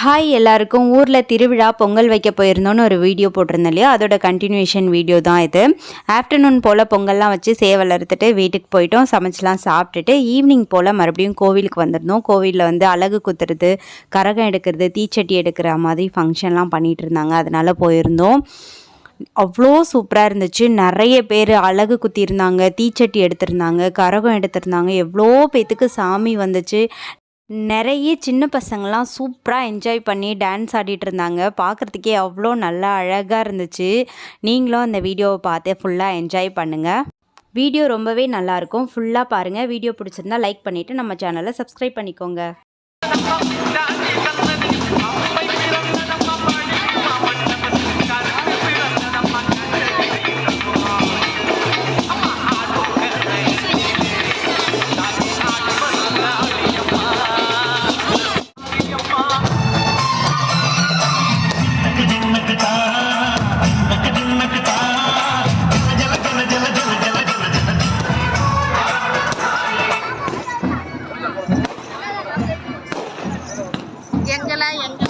Hi எல்லாருக்கும். ஊரில் திருவிழா பொங்கல் வைக்க போயிருந்தோன்னு ஒரு வீடியோ போட்டிருந்தேன் இல்லையா? அதோட கண்டினியூஷன் வீடியோ தான் இது. ஆஃப்டர்நூன் போல் பொங்கல்லாம் வச்சு சேவல் அறுத்துட்டு வீட்டுக்கு போயிட்டோம். சமைச்சலாம் சாப்பிட்டுட்டு ஈவினிங் போல் மறுபடியும் கோவிலுக்கு வந்திருந்தோம். கோவிலில் வந்து அழகு குத்துறது கரகம் எடுக்கிறது தீச்சட்டி எடுக்கிற மாதிரி ஃபங்க்ஷன்லாம் பண்ணிகிட்டு இருந்தாங்க. அதனால போயிருந்தோம். அவ்வளோ சூப்பராக இருந்துச்சு. நிறைய பேர் அழகு குத்தியிருந்தாங்க தீச்சட்டி எடுத்திருந்தாங்க கரகம் எடுத்திருந்தாங்க. எவ்வளோ பேத்துக்கு சாமி வந்துச்சு. நிறைய சின்ன பசங்கள்லாம் சூப்பராக என்ஜாய் பண்ணி டான்ஸ் ஆடிட்டு இருந்தாங்க பார்க்குறதுக்கே அவ்வளோ நல்லா அழகாக இருந்துச்சு. நீங்களும் அந்த வீடியோவை பார்த்து ஃபுல்லாக என்ஜாய் பண்ணுங்கள் வீடியோ ரொம்பவே நல்லாயிருக்கும் ஃபுல்லாக பாருங்கள் வீடியோ பிடிச்சிருந்தா லைக் பண்ணிவிட்டு நம்ம சேனலை சப்ஸ்கிரைப் பண்ணிக்கோங்க. 来研究